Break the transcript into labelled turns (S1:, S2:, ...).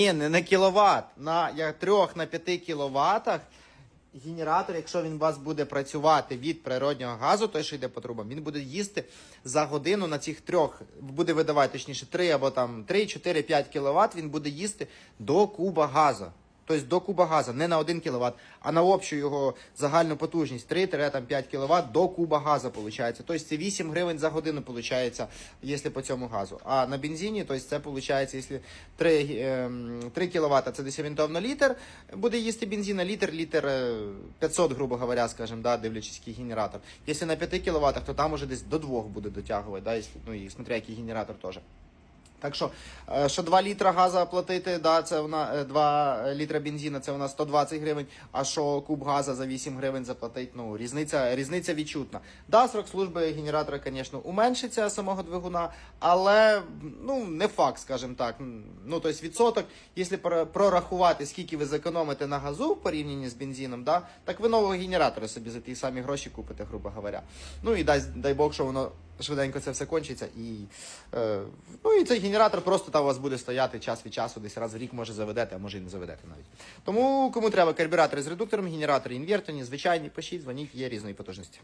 S1: Ні, не на кіловат, на як 3 на 5 кіловатах. Генератор, якщо він у вас буде працювати від природнього газу, той, що йде по трубам, він буде їсти за годину на цих трьох, буде видавати точніше 3 або там 3, 4, 5 кіловат, він буде їсти до куба газу. Тобто до куба газу, не на 1 кВт, а на общу його загальну потужність 3-5 кВт до куба газу виходить. Тобто це 8 гривень за годину виходить, якщо по цьому газу. А на бензині, тобто це виходить, якщо 3, 3 кВт, це десь орієнтовно літр, буде їсти бензин, а літр, літр е, 500, грубо говоря, скажем, да, дивлячись, який генератор. Якщо на 5 кВт, то там уже десь до 2 буде дотягувати, да, якщо, ну і смотря який генератор теж. Так що, е, що 2 літра газу платити, да, це вона 2 літра бензина, це нас 120 гривень, а що куб газу за 8 гривень заплатить, ну, різниця, різниця відчутна. Да, срок служби генератора, звісно, уменшиться самого двигуна, але ну, не факт, скажімо так. Ну, тобто відсоток, якщо прорахувати, скільки ви зекономите на газу в порівнянні з бензином, да, так ви нового генератора собі за ті самі гроші купите, грубо говоря. Ну і дай, дай Бог, що воно швиденько це все кончиться. І, е, ну, і цей генератор просто там у вас буде стояти час від часу, десь раз в рік може заведете, а може і не заведете навіть. Тому кому треба карбюратори з редуктором, генератори інверторні, звичайні, пишіть, дзвоніть, є різної потужності.